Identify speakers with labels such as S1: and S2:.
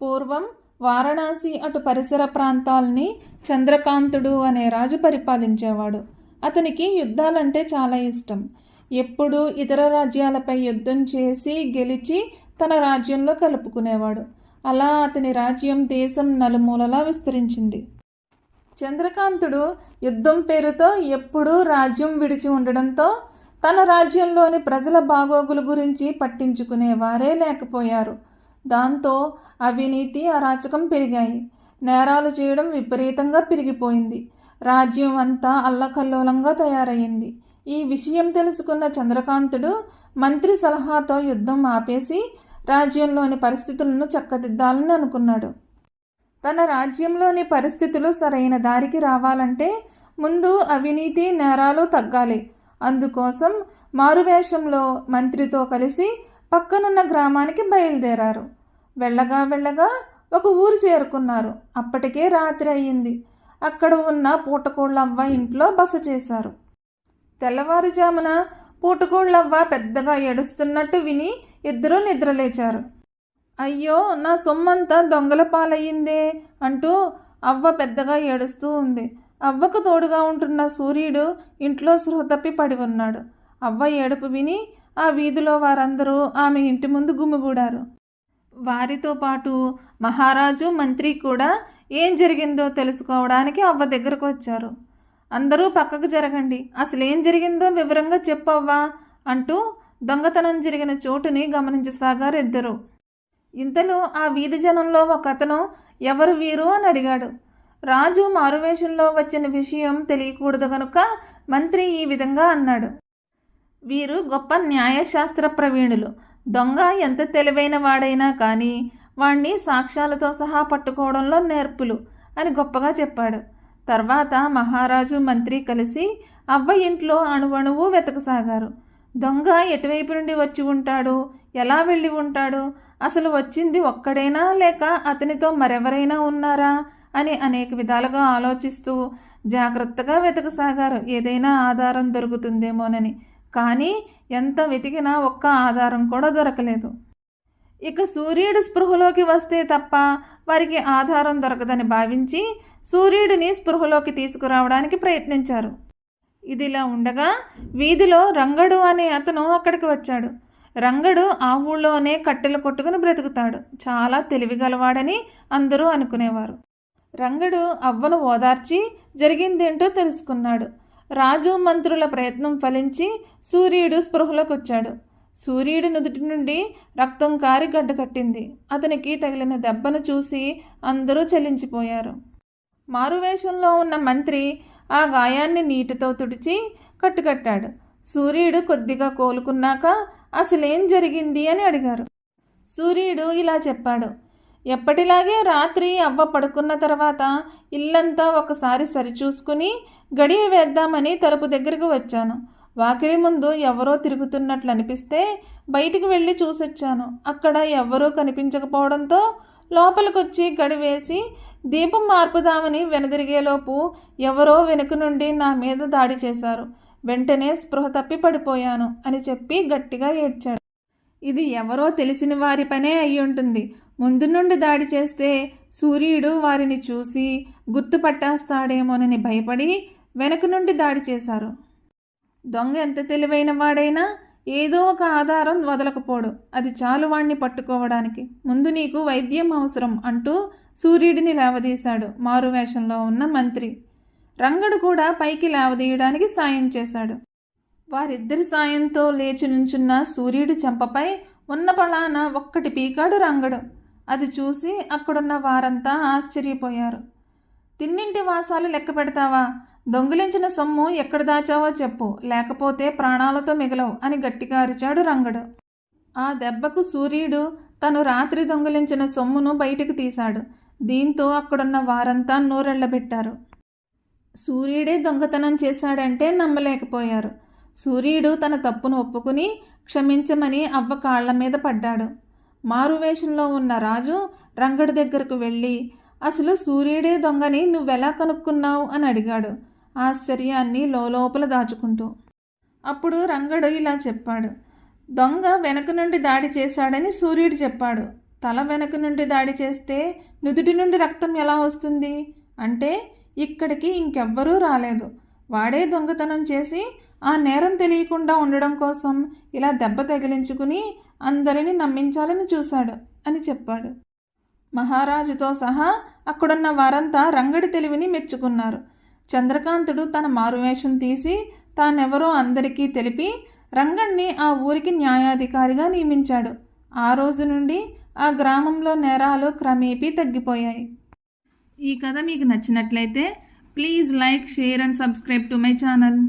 S1: పూర్వం వారణాసి అటు పరిసర ప్రాంతాల్ని చంద్రకాంతుడు అనే రాజు పరిపాలించేవాడు. అతనికి యుద్ధాలంటే చాలా ఇష్టం. ఎప్పుడూ ఇతర రాజ్యాలపై యుద్ధం చేసి గెలిచి తన రాజ్యంలో కలుపుకునేవాడు. అలా అతని రాజ్యం దేశం నలుమూలలా విస్తరించింది. చంద్రకాంతుడు యుద్ధం పేరుతో ఎప్పుడూ రాజ్యం విడిచి ఉండడంతో తన రాజ్యంలోని ప్రజల బాగోగుల గురించి పట్టించుకునేవారే లేకపోయారు. దాంతో అవినీతి అరాచకం పెరిగాయి. నేరాలు చేయడం విపరీతంగా పెరిగిపోయింది. రాజ్యం అంతా అల్లకల్లోలంగా తయారయ్యింది. ఈ విషయం తెలుసుకున్న చంద్రకాంతుడు మంత్రి సలహాతో యుద్ధం ఆపేసి రాజ్యంలోని పరిస్థితులను చక్కదిద్దాలని అనుకున్నాడు. తన రాజ్యంలోని పరిస్థితులు సరైన దారికి రావాలంటే ముందు అవినీతి నేరాలు తగ్గాలి. అందుకోసం మారువేషంలో మంత్రితో కలిసి పక్కనున్న గ్రామానికి బయలుదేరారు. వెళ్ళగా వెళ్ళగా ఒక ఊరు చేరుకున్నారు. అప్పటికే రాత్రి అయ్యింది. అక్కడ ఉన్న పూటకోళ్ళవ్వ ఇంట్లో బస చేశారు. తెల్లవారుజామున పూటకోళ్ళవ్వ పెద్దగా ఏడుస్తున్నట్టు విని ఇద్దరూ నిద్రలేచారు. అయ్యో నా సొమ్మంతా దొంగల పాలయ్యిందే అంటూ అవ్వ పెద్దగా ఏడుస్తూ ఉంది. అవ్వకు తోడుగా ఉంటున్న సూర్యుడు ఇంట్లో సృహ తప్పి పడి ఉన్నాడు. అవ్వ ఏడుపు విని ఆ వీధిలో వారందరూ ఆమె ఇంటి ముందు గుమిగూడారు. వారితో పాటు మహారాజు మంత్రి కూడా ఏం జరిగిందో తెలుసుకోవడానికి అవ్వ దగ్గరకు వచ్చారు. అందరూ పక్కకు జరగండి అసలు ఏం జరిగిందో వివరంగా చెప్పవ్వా అంటూ దొంగతనం జరిగిన చోటుని గమనించసాగారు ఇద్దరు. ఇంతలో ఆ వీధి జనంలో ఒక అతను ఎవరు వీరు అని అడిగాడు. రాజు మారువేషంలో వచ్చిన విషయం తెలియకూడదు కనుక మంత్రి ఈ విధంగా అన్నాడు. వీరు గొప్ప న్యాయశాస్త్ర ప్రవీణులు. దొంగ ఎంత తెలివైన వాడైనా కానీ వాణ్ణి సాక్ష్యాలతో సహా పట్టుకోవడంలో నేర్పులు అని గొప్పగా చెప్పాడు. తర్వాత మహారాజు మంత్రి కలిసి అవ్వ ఇంట్లో అణువణువు వెతకసాగారు. దొంగ ఎటువైపు నుండి వచ్చి ఉంటాడు? ఎలా వెళ్ళి ఉంటాడు? అసలు వచ్చింది ఒక్కడైనా లేక అతనితో మరెవరైనా ఉన్నారా? అని అనేక విధాలుగా ఆలోచిస్తూ జాగ్రత్తగా వెతకసాగారు. ఏదైనా ఆధారం దొరుకుతుందేమోనని కానీ ఎంత వెతికినా ఒక్క ఆధారం కూడా దొరకలేదు. ఇక సూర్యుడు స్పృహలోకి వస్తే తప్ప వారికి ఆధారం దొరకదని భావించి సూర్యుడిని స్పృహలోకి తీసుకురావడానికి ప్రయత్నించారు. ఇదిలా ఉండగా వీధిలో రంగడు అనే అతను అక్కడికి వచ్చాడు. రంగడు ఆ ఊళ్ళోనే కట్టెలు కొట్టుకుని బ్రతుకుతాడు. చాలా తెలివిగలవాడని అందరూ అనుకునేవారు. రంగడు అవ్వను ఓదార్చి జరిగిందేంటో తెలుసుకున్నాడు. రాజు మంత్రుల ప్రయత్నం ఫలించి సూర్యుడు స్పృహలోకొచ్చాడు. సూర్యుడి నుదుటి నుండి రక్తం కారి గడ్డకట్టింది అతనికి తగిలిన దెబ్బను చూసి అందరూ చెల్లించిపోయారు మారువేషంలో ఉన్న మంత్రి ఆ గాయాన్ని నీటితో తుడిచి కట్టుకట్టాడు. సూర్యుడు కొద్దిగా కోలుకున్నాక అసలేం జరిగింది అని అడిగారు. సూర్యుడు ఇలా చెప్పాడు. ఎప్పటిలాగే రాత్రి అవ్వ పడుకున్న తర్వాత ఇల్లంతా ఒకసారి సరిచూసుకుని గడియ వేద్దామని తలుపు దగ్గరకు వచ్చాను. వాకిలి ముందు ఎవరో తిరుగుతున్నట్లు అనిపిస్తే బయటికి వెళ్ళి చూసొచ్చాను. అక్కడ ఎవరూ కనిపించకపోవడంతో లోపలికొచ్చి గడి వేసి దీపం మార్పుదామని వెనదిరిగేలోపు ఎవరో వెనుక నుండి నా మీద దాడి చేశారు. వెంటనే స్పృహ తప్పి పడిపోయాను అని చెప్పి గట్టిగా ఏడ్చాడు. ఇది ఎవరో తెలిసిన వారి పనే అయి ఉంటుంది. ముందు నుండి దాడి చేస్తే సూర్యుడు వారిని చూసి గుర్తుపట్టేస్తాడేమోనని భయపడి వెనక నుండి దాడి చేశారు. దొంగ ఎంత తెలివైన వాడైనా ఏదో ఒక ఆధారం వదలకపోడు. అది చాలు వాణ్ణి పట్టుకోవడానికి. ముందు నీకు వైద్యం అవసరం అంటూ సూర్యుడిని లేవదీశాడు. మారువేషంలో ఉన్న మంత్రి రంగడు కూడా పైకి లేవదీయడానికి సాయం చేశాడు. వారిద్దరి సాయంతో లేచి నుంచున్న సూర్యుడి చెంపపై ఉన్న పళాన ఒక్కటి పీకాడు రంగడు. అది చూసి అక్కడున్న వారంతా ఆశ్చర్యపోయారు. తిన్నింటి వాసాలు లెక్క పెడతావా? దొంగిలించిన సొమ్ము ఎక్కడ దాచావో చెప్పు. లేకపోతే ప్రాణాలతో మిగలవు అని గట్టిగా అరిచాడు రంగడు. ఆ దెబ్బకు సూర్యుడు తను రాత్రి దొంగిలించిన సొమ్మును బయటికి తీశాడు. దీంతో అక్కడున్న వారంతా నోరెళ్ళబెట్టారు సూర్యుడే దొంగతనం చేశాడంటే నమ్మలేకపోయారు. సూర్యుడు తన తప్పును ఒప్పుకుని క్షమించమని అవ్వ కాళ్ళ మీద పడ్డాడు. మారువేషంలో ఉన్న రాజు రంగడి దగ్గరకు వెళ్ళి అసలు సూర్యుడే దొంగని నువ్వెలా కనుక్కున్నావు? అని అడిగాడు ఆశ్చర్యాన్ని లోపల దాచుకుంటూ. అప్పుడు రంగడు ఇలా చెప్పాడు దొంగ వెనక నుండి దాడి చేశాడని సూర్యుడు చెప్పాడు. తల వెనక నుండి దాడి చేస్తే నుదుటి నుండి రక్తం ఎలా వస్తుంది? అంటే ఇక్కడికి ఇంకెవ్వరూ రాలేదు. వాడే దొంగతనం చేసి ఆ నేరం తెలియకుండా ఉండడం కోసం ఇలా దెబ్బ తగిలించుకుని అందరినీ నమ్మించాలని చూశాడు అని చెప్పాడు. మహారాజుతో సహా అక్కడున్న వారంతా రంగడి తెలివిని మెచ్చుకున్నారు. చంద్రకాంతుడు తన మారువేషం తీసి తానెవరో అందరికీ తెలిపి రంగణ్ణి ఆ ఊరికి న్యాయాధికారిగా నియమించాడు. ఆ రోజు నుండి ఆ గ్రామంలో నేరాలు క్రమేపీ తగ్గిపోయాయి. ఈ కథ మీకు నచ్చినట్లయితే please like share and subscribe to my channel.